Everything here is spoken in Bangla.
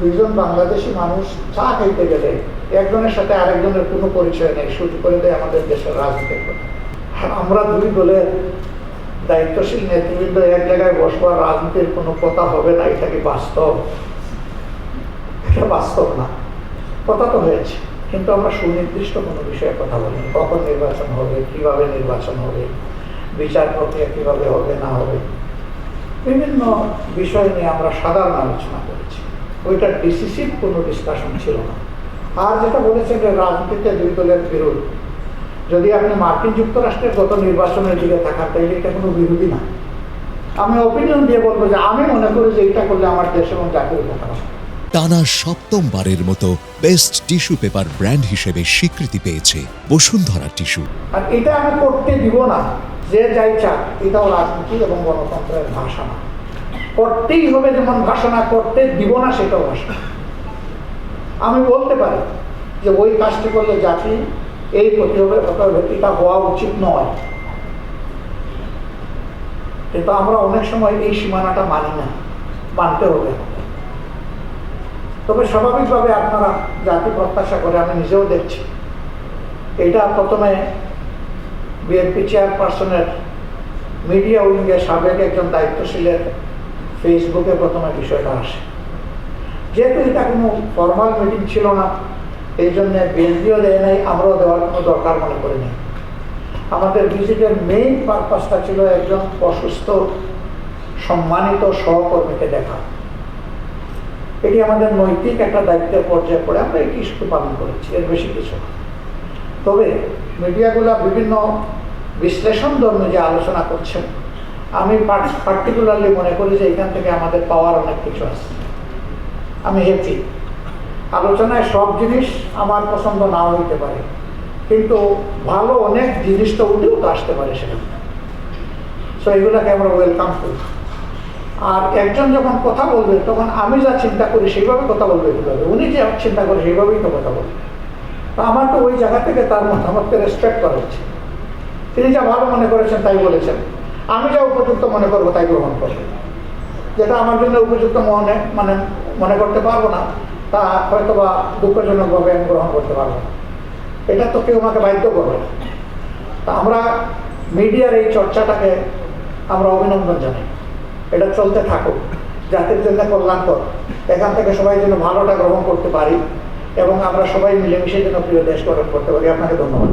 দুইজন বাংলাদেশি মানুষ চা খাইতে গেলে একজনের সাথে আরেকজনের কোনো পরিচয় নেই শুরু করে দেয় আমাদের দেশের রাজনীতির কথা। আমরা দুই দলের দায়িত্বশীল নেতৃবৃন্দ এক জায়গায় বসবার রাজনীতির কোনো কথা হবে না, এটা কি বাস্তব? এটা বাস্তব না। কথা তো হয়েছে, কিন্তু আমরা সুনির্দিষ্ট কোনো বিষয়ে কথা বলিনি। কখন নির্বাচন হবে, কীভাবে নির্বাচন হবে, বিচার প্রক্রিয়া কীভাবে হবে, না হবে, বিভিন্ন বিষয় নিয়ে আমরা সাধারণ আলোচনা করেছি। ওইটা ডিসিসিভ কোনো ডিসকাশন ছিল না। আর যেটা বলেছেন যে রাজনীতিতে দুই দলের বিরোধ যদি আপনি মার্কিন যুক্তরাষ্ট্রের গত নির্বাচনের দিকে থাকার তাইলে এটা কোনো বিরোধী না। আমি অপিনিয়ন দিয়ে বলব যে আমি মনে করি যে এটা করলে আমার দেশ এবং জাতির উপকার। টানা সপ্তমবারের মতো বেস্ট টিস্যু পেপার ব্র্যান্ড হিসেবে স্বীকৃতি পেয়েছে বসুন্ধরা টিস্যু। আর এটা আমি করতে দিব না যে যাই চাক এটাও রাজনীতি এবং গণতন্ত্রের ভাষা না। করতেই হবে যেমন ভাষা না করতে দিব না সেটাও ভাষা আমি বলতে পারি যে ওই কাজটি করলে জাতি এই এটা হওয়া উচিত নয়। কিন্তু আমরা অনেক সময় এই সীমানাটা মানি না, মানতে হবে। তবে স্বাভাবিকভাবে আপনারা জাতি প্রত্যাশা করে আমি নিজেও দেখছি। এটা প্রথমে বিএনপি চেয়ারপারসনের মিডিয়া উইংয়ে সাবেক একজন দায়িত্বশীলের ফেসবুকে প্রথমে বিষয়টা আসে। যেহেতু এটা কোনো ফর্মাল মিটিং ছিল না, এই জন্য বিএনপিও দেয় নাই, আমরাও দেওয়ার কোনো দরকার মনে করি নাই। আমাদের ভিজিটের মেইন পারপাসটা ছিল একজন অসুস্থ সম্মানিত সহকর্মীকে দেখা। এটি আমাদের নৈতিক একটা দায়িত্বের পর্যায়ে পড়ে, আমরা এটি ইস্যু পালন করেছি, এর বেশি কিছু না। তবে মিডিয়াগুলো বিভিন্ন বিশ্লেষণ ধর্মে যে আলোচনা করছেন আমি পার্টিকুলারলি মনে করি যে এখান থেকে আমাদের পাওয়ার অনেক কিছু আছে। আমি হ্যাপি আলোচনায় সব জিনিস আমার পছন্দ নাও হইতে পারে। কিন্তু ভালো অনেক জিনিস তো উঠেও তো আসতে পারে সেখানে। সো এগুলোকে আমরা ওয়েলকাম করি। আর একজন যখন কথা বলবে, তখন আমি যা চিন্তা করি সেইভাবে কথা বলবে কীভাবে? উনি যে চিন্তা করে সেইভাবেই তো কথা বলবে। তো আমার তো ওই জায়গা থেকে তার মতামতকে রেসপেক্ট করা উচিত। তিনি যা ভালো মনে করেছেন তাই বলেছেন। আমি যা উপযুক্ত মনে করব তাই গ্রহণ করব। যেটা আমার জন্য উপযুক্ত মনে মানে মনে করতে পারব না, তা হয়তো বা দুঃখজনকভাবে আমি গ্রহণ করতে পারব না। এটা তো কেউ আমাকে বাধ্য করবে না। তা আমরা মিডিয়ার এই চর্চাটাকে আমরা অভিনন্দন জানাই। এটা চলতে থাকুক, জাতির জন্য কল্যাণকর। এখান থেকে সবাই যেন ভালোটা গ্রহণ করতে পারি এবং আমরা সবাই মিলেমিশে যেন প্রিয় দেশ গঠন করতে পারি। আপনাকে ধন্যবাদ।